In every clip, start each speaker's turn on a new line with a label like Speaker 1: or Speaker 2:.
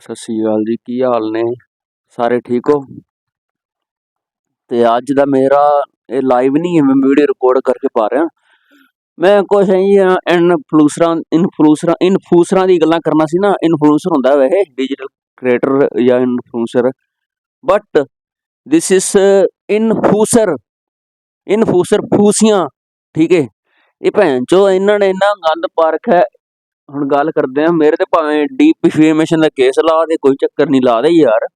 Speaker 1: ਸਤਿ ਸ਼੍ਰੀ ਅਕਾਲ ਜੀ, ਕੀ ਹਾਲ ਨੇ? ਸਾਰੇ ਠੀਕ ਹੋ? ਤੇ ਅੱਜ ਦਾ ਮੇਰਾ, ਇਹ ਲਾਈਵ ਨਹੀਂ ਹੈ, ਮੈਂ ਵੀਡੀਓ ਰਿਕਾਰਡ ਕਰਕੇ ਪਾ ਰਿਹਾ। ਮੈਂ ਕੁਛ ਇਨਫਲੂਸਰਾਂ ਇਨਫਲੂਸਰਾਂ ਇਨਫਲੂਸਰਾਂ ਦੀ ਗੱਲਾਂ ਕਰਨਾ ਸੀ ਨਾ ਇਨਫਲੂਸਰ ਹੁੰਦਾ ਵੈਸੇ ਡਿਜੀਟਲ ਕ੍ਰੀਏਟਰ ਜਾਂ ਇਨਫਲੂਸਰ ਬਟ ਦਿਸ ਇਜ਼ ਇਨਫਲੂਸਰ ਇਨਫਲੂਸਰ ਫੂਸੀਆਂ, ਠੀਕ ਹੈ ਇਹ ਭੈਣ ਚੋ ਇਹਨਾਂ ਨੇ ਇੰਨਾ ਗੰਦ ਪਾ ਰੱਖਿਆ ਹੈ। ਹੁਣ ਗੱਲ ਕਰਦੇ ਆ ਮੇਰੇ ਤੇ ਭਾਵੇਂ ਡੀਪ ਦਾ ਕੇਸ ਲਾ ਦੇ, ਕੋਈ ਚੱਕਰ ਨਹੀਂ ਲਾ ਦੇ ਯਾਰ।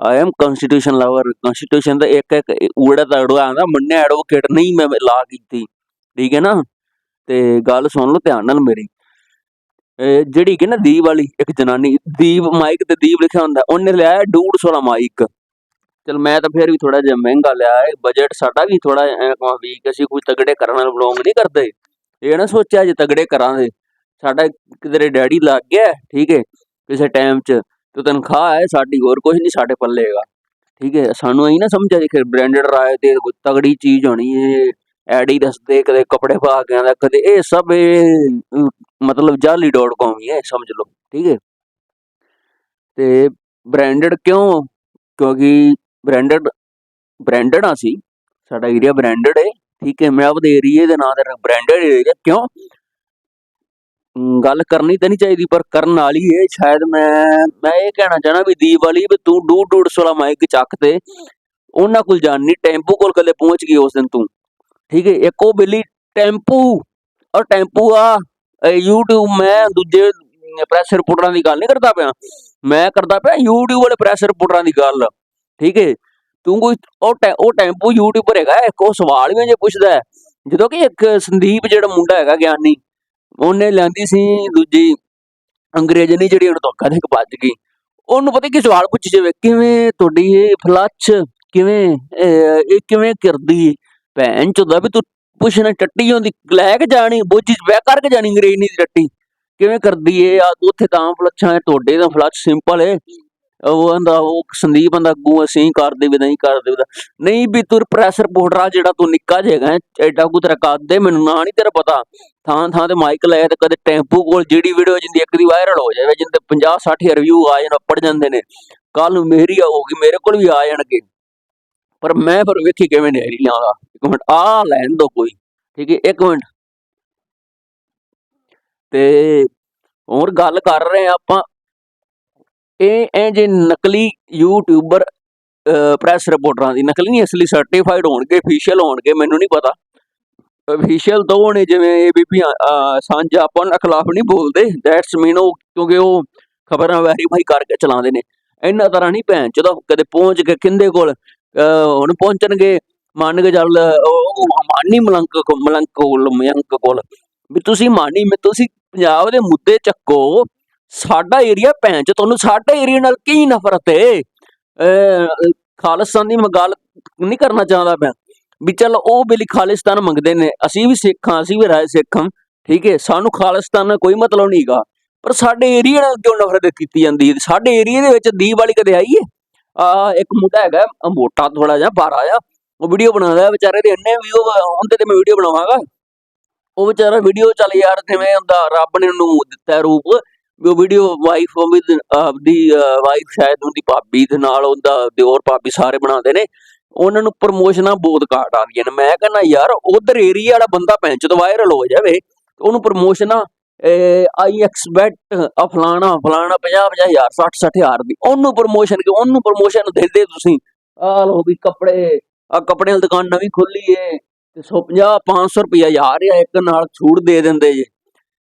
Speaker 1: I am constitution lover constitution ਦਾ ਇੱਕ ਇੱਕ ਊੜਾ ਤੜਵਾ ਆਂਦਾ, ਮੰਨੇ ਐਡਵੋਕੇਟ ਨਹੀਂ ਮੈਂ ਲਾ ਕੀਤੀ, ਠੀਕ ਹੈ ਨਾ? ਤੇ ਗੱਲ ਸੁਣ ਲਓ ਧਿਆਨ ਨਾਲ ਮੇਰੀ। ਜਿਹੜੀ ਕਿ ਨਾ ਦੀਪ ਵਾਲੀ, ਇੱਕ ਜਨਾਨੀ, ਦੀਪ ਮਾਈਕ ਤੇ ਦੀਪ ਲਿਖਿਆ ਹੁੰਦਾ, ਉਹਨੇ ਲਿਆ 150 ਮਾਈਕ। ਚਲ ਮੈਂ ਤਾਂ ਫਿਰ ਵੀ ਥੋੜਾ ਜਿਹਾ ਮਹਿੰਗਾ ਲਿਆ ਹੈ ਬਜਟ ਸਾਡਾ ਵੀ ਥੋੜਾ ਵੀ ਅਸੀਂ ਕੋਈ ਤਗੜੇ ਕਰਨ ਨਾਲ ਬਲੌਂਗ ਨਹੀਂ ਕਰਦੇ। ਇਹ ਨਾ ਸੋਚਿਆ ਜੇ ਤਗੜੇ ਕਰਾਂਗੇ ਸਾਡਾ ਕਿਧਰੇ ਡੈਡੀ ਲੱਗ ਗਿਆ, ਠੀਕ ਹੈ, ਕਿਸੇ ਟਾਈਮ 'ਚ, ਤੇ ਤਨਖਾਹ ਹੈ ਸਾਡੀ, ਹੋਰ ਕੁਝ ਨਹੀਂ ਸਾਡੇ ਪੱਲੇ ਹੈਗਾ, ਠੀਕ ਹੈ, ਸਾਨੂੰ ਐਂ ਨਾ ਸਮਝਿਆ ਜੇ ਕਿ ਬ੍ਰਾਂਡਡ ਰਾਏ ਤੇ ਤਗੜੀ ਚੀਜ਼ ਹੋਣੀ ਹੈ ਐਡੀਡਸ ਦੇ ਕਦੇ ਕੱਪੜੇ ਪਾ ਕੇ ਆਂਦਾ ਕਦੇ ਇਹ ਸਭ ਇਹ ਮਤਲਬ ਜਾਲੀ.com ਹੀ ਹੈ, ਸਮਝ ਲਓ, ਠੀਕ ਹੈ, ਤੇ ਬ੍ਰਾਂਡਡ ਕਿਉਂ? ਕਿਉਂਕਿ ਬ੍ਰਾਂਡਡ ਬ੍ਰਾਂਡਡ ਆ ਸੀ ਸਾਡਾ ਏਰੀਆ ਬ੍ਰਾਂਡਡ ਹੈ, ਠੀਕ ਹੈ, ਮੈਂ ਆਪਦੇ ਏਰੀਏ ਦੇ ਨਾਂ ਤੇ ਬ੍ਰਾਂਡਡ ਏਰੀਆ ਕਿਉਂ? ਗੱਲ ਕਰਨੀ ਤਾਂ ਨਹੀਂ ਚਾਹੀਦੀ, ਪਰ ਕਰਨ ਵਾਲੀ ਏ, ਸ਼ਾਇਦ ਮੈਂ ਮੈਂ ਇਹ ਕਹਿਣਾ ਚਾਹਣਾ ਵੀ ਦੀਪ ਵਾਲੀ ਵੀ ਤੂੰ ਡੂ ਡੂਡ ਸੋਲਾ ਮਾਈਕ ਚੱਕ ਤੇ ਉਹਨਾਂ ਕੋਲ ਜਾਣੀ ਟੈਂਪੂ ਕੋਲ ਕਦੇ ਪਹੁੰਚ ਗਈ ਉਸ ਦਿਨ ਤੂੰ। ਠੀਕ ਹੈ ਇੱਕ ਉਹ ਬਿੱਲੀ, ਟੈਂਪੂ ਔਰ ਟੈਂਪੂ ਆ YouTube ਮੈਂ ਦੂਜੇ ਪ੍ਰੈਸ ਰਿਪੋਰਟਰਾਂ ਦੀ ਗੱਲ ਨਹੀਂ ਕਰਦਾ ਪਿਆ। ਮੈਂ ਕਰਦਾ ਪਿਆ YouTube ਵਾਲੇ ਪ੍ਰੈਸ ਰਿਪੋਰਟਰਾਂ ਦੀ ਗੱਲ। ਠੀਕ ਹੈ ਤੂੰ ਕੋਈ ਉਹ ਟੈ- ਉਹ ਟੈਂਪੂ ਯੂਟਿਊਬਰ ਹੈਗਾ, ਇੱਕ ਉਹ ਸਵਾਲ ਵੀ ਜੇ ਪੁੱਛਦਾ ਜਦੋਂ ਕਿ ਇੱਕ ਸੰਦੀਪ ਜਿਹੜਾ ਮੁੰਡਾ ਹੈਗਾ ਗਿਆਨੀ ਉਹਨੇ ਲੈਂਦੀ ਸੀ ਦੂਜੀ ਅੰਗਰੇਜ਼ਨੀ ਜਿਹੜੀ ਉਹਨੂੰ ਧੋਖਾ ਦੇ ਕੇ ਭੱਜ ਗਈ। ਉਹਨੂੰ ਪਤਾ ਕੀ ਸਵਾਲ ਪੁੱਛ ਜਾਵੇ ਕਿਵੇਂ ਤੁਹਾਡੀ ਇਹ ਫਲੱਚ ਕਿਵੇਂ ਇਹ ਕਿਵੇਂ ਕਰਦੀ ਭੈਣ ਚੋਦਾ ਵੀ ਤੂੰ ਪੁੱਛਣਾ ਟੱਟੀ ਹੁੰਦੀ ਲੈ ਕੇ ਜਾਣੀ ਬੋਝੀ ਚ ਬਹਿ ਕਰਕੇ ਜਾਣੀ ਅੰਗਰੇਜ਼ੀ ਦੀ ਟੱਟੀ। ਕਿਵੇਂ ਕਰਦੀ ਏ? ਆ, ਉੱਥੇ ਤਾਂ ਫਲੱਛਾਂ ਹੈ ਤੁਹਾਡੇ ਤਾਂ ਫਲੱਛ ਸਿੰਪਲ ਏ। ਉਹ ਆਂਦਾ ਉਹ ਸੰਦੀਪ ਆਂਦਾ ਅੱਗੋਂ ਅਸੀਂ ਕਰਦੇ ਵੀ ਨਹੀਂ ਕਰਦੇ ਵੀ ਨਹੀਂ ਵੀ ਤੂੰ ਪ੍ਰੈਸ ਰਿਪੋਰਟਰ ਆ, ਜਿਹੜਾ ਤੂੰ ਨਿੱਕਾ ਜਿਹਾ ਐਡਾ ਕੋ ਤੇਰਾ ਕੱਦ ਏ ਮੈਨੂੰ ਨਾਂ ਨਹੀਂ ਤੇਰਾ ਪਤਾ। ਥਾਂ ਥਾਂ ਤੇ ਮਾਈਕ ਲਾਇਆ ਤੇ ਕਦੇ ਟੈਂਪੂ ਕੋਲ ਜਿਹੜੀ ਵੀਡੀਓ ਜਿੰਦੀ ਇੱਕ ਦੀ ਵਾਇਰਲ ਹੋ ਜਾਵੇ, ਜਿੰਦੇ 50 60 ਰਿਵਿਊ ਆ ਜਾਣ ਪੜ ਜਾਂਦੇ ਨੇ। ਕੱਲ ਨੂੰ ਮੇਰੀ ਆਊਗੀ ਮੇਰੇ ਕੋਲ ਵੀ ਆ ਜਾਣਗੇ। ਪਰ ਮੈਂ ਫਿਰ ਵੇਖੀ ਕਿਵੇਂ ਨਹੀਂ ਲਿਆਉਂਦਾ ਇੱਕ ਮਿੰਟ, ਆ ਲੈਣ ਦੋ ਕੋਈ, ਠੀਕ ਹੈ, ਇੱਕ ਮਿੰਟ। ਤੇ ਹੋਰ ਗੱਲ ਕਰ ਰਹੇ ਆ ਆਪਾਂ। ਇਹ ਇਹ ਜੇ ਨਕਲੀ ਯੂਟਿਊਬਰ ਪ੍ਰੈਸ ਰਿਪੋਰਟਰਾਂ ਦੀ ਨਕਲੀ ਨਹੀਂ ਅਸਲੀ ਸਰਟੀਫਾਈਡ ਹੋਣਗੇ ਅਫੀਸ਼ੀਅਲ ਹੋਣਗੇ ਮੈਨੂੰ ਨਹੀਂ ਪਤਾ। ਅਫੀਸ਼ੀਅਲ ਦੋ ਹੋਣੇ ਜਿਵੇਂ ਏਬੀਪੀ ਸਾਂਝਾ ਆਪਾਂ ਖਿਲਾਫ ਨਹੀਂ ਬੋਲਦੇ। ਦੈਟਸ ਮੀਨ ਉਹ ਕਿਉਂਕਿ ਉਹ ਖਬਰਾਂ ਵੈਰੀਫਾਈ ਕਰਕੇ ਚਲਾਉਂਦੇ ਨੇ। ਇਹਨਾਂ ਤਰ੍ਹਾਂ ਨਹੀਂ ਭੈਣ ਚੋਦਾ ਕਦੇ ਪਹੁੰਚ ਕੇ ਕਿੰਦੇ ਕੋਲ ਅਹ, ਹੁਣ ਪਹੁੰਚਣਗੇ ਮੰਨ ਕੇ ਚੱਲ ਉਹ ਮਾਨੀ ਮਲੰਕ ਕੋ- ਮਲੰਕ ਕੋਲ ਮਯੰਕ ਕੋਲ। ਵੀ ਤੁਸੀਂ ਮਾਨੀ ਮੈਂ ਤੁਸੀਂ ਪੰਜਾਬ ਦੇ ਮੁੱਦੇ ਚੱਕੋ ਸਾਡਾ ਏਰੀਆ ਭੈਣ ਚ ਤੁਹਾਨੂੰ ਸਾਡੇ ਏਰੀਆ ਨਾਲ ਕੀ ਨਫ਼ਰਤ ਏ? ਅਹ, ਦੀ ਮੈਂ ਗੱਲ ਨਹੀਂ ਕਰਨਾ ਚਾਹੁੰਦਾ ਮੈਂ ਵੀ ਚੱਲ ਉਹ ਬਿਲੀ ਖਾਲਿਸਤਾਨ ਮੰਗਦੇ ਨੇ ਅਸੀਂ ਵੀ ਸਿੱਖਾਂ ਅਸੀਂ ਵੀ ਰਾਏ ਸਿੱਖਾਂ ਠੀਕ ਹੈ ਸਾਨੂੰ ਖਾਲਿਸਤਾਨ ਨਾਲ ਕੋਈ ਮਤਲਬ ਨਹੀਂਗਾ ਪਰ ਸਾਡੇ ਏਰੀਆ ਨਾਲ ਕਿਉਂ ਨਫ਼ਰਤ ਕੀਤੀ ਜਾਂਦੀ ਹੈ ਸਾਡੇ ਏਰੀਆ ਦੇ ਵਿੱਚ ਦੀਪ ਵਾਲੀ ਕਦੇ ਆਈ ਹੈ ਆ ਇੱਕ ਮੁੰਡਾ ਹੈਗਾ ਮੋਟਾ ਥੋੜਾ ਜਿਹਾ ਬਾਰਾ ਆ ਉਹ ਵੀਡੀਓ ਬਣਾਉਂਦਾ ਵਿਚਾਰੇ ਦੇ ਇੰਨੇ ਵੀਊ ਹੁੰਦੇ ਤੇ ਮੈਂ ਵੀਡੀਓ ਬਣਾਵਾਂਗਾ। ਉਹ ਵਿਚਾਰਾ ਵੀਡੀਓ ਚੱਲ ਯਾਰ ਜਿਵੇਂ ਹੁੰਦਾ ਰੱਬ ਨੇ ਉਹਨੂੰ ਦਿੱਤਾ ਰੂਪ? ਉਹ ਵੀਡੀਓ ਵਾਈਫ ਵਿਦ ਆਪਦੀ ਵਾਈਫ ਸ਼ਾਇਦ ਉਹਦੀ ਭਾਬੀ ਦੇ ਨਾਲ ਉਹਦਾ ਦਿਓਰ ਭਾਬੀ ਸਾਰੇ ਬਣਾਉਂਦੇ ਨੇ। ਉਹਨਾਂ ਨੂੰ ਪ੍ਰਮੋਸ਼ਨਾਂ ਬਹੁਤ ਘਾਟ ਆਉਂਦੀਆਂ ਨੇ। ਮੈਂ ਕਹਿੰਦਾ ਯਾਰ ਉਧਰ ਏਰੀਆ ਵਾਲਾ ਬੰਦਾ ਭੈਣ ਚੋਦ ਵਾਇਰਲ ਹੋ ਜਾਵੇ ਉਹਨੂੰ ਪ੍ਰਮੋਸ਼ਨਾਂ ਆਈ ਐਕਸਪੈਕਟ ਫਲਾਣਾ ਫਲਾਣਾ 50 50 ਹਜ਼ਾਰ 60 60 ਹਜ਼ਾਰ ਦੀ ਉਹਨੂੰ ਪ੍ਰਮੋਸ਼ਨ ਕਿ ਉਹਨੂੰ ਪ੍ਰਮੋਸ਼ਨ ਦਿੰਦੇ ਤੁਸੀਂ। ਆ ਲੋ ਵੀ ਕੱਪੜੇ ਆ ਕੱਪੜਿਆਂ ਦੀ ਦੁਕਾਨ ਨਵੀਂ ਖੋਲੀ ਏ ਤੇ 150 500 ਰੁਪਇਆ ਯਾਰ ਇੱਕ ਨਾਲ ਛੂਟ ਦੇ ਦਿੰਦੇ ਜੇ।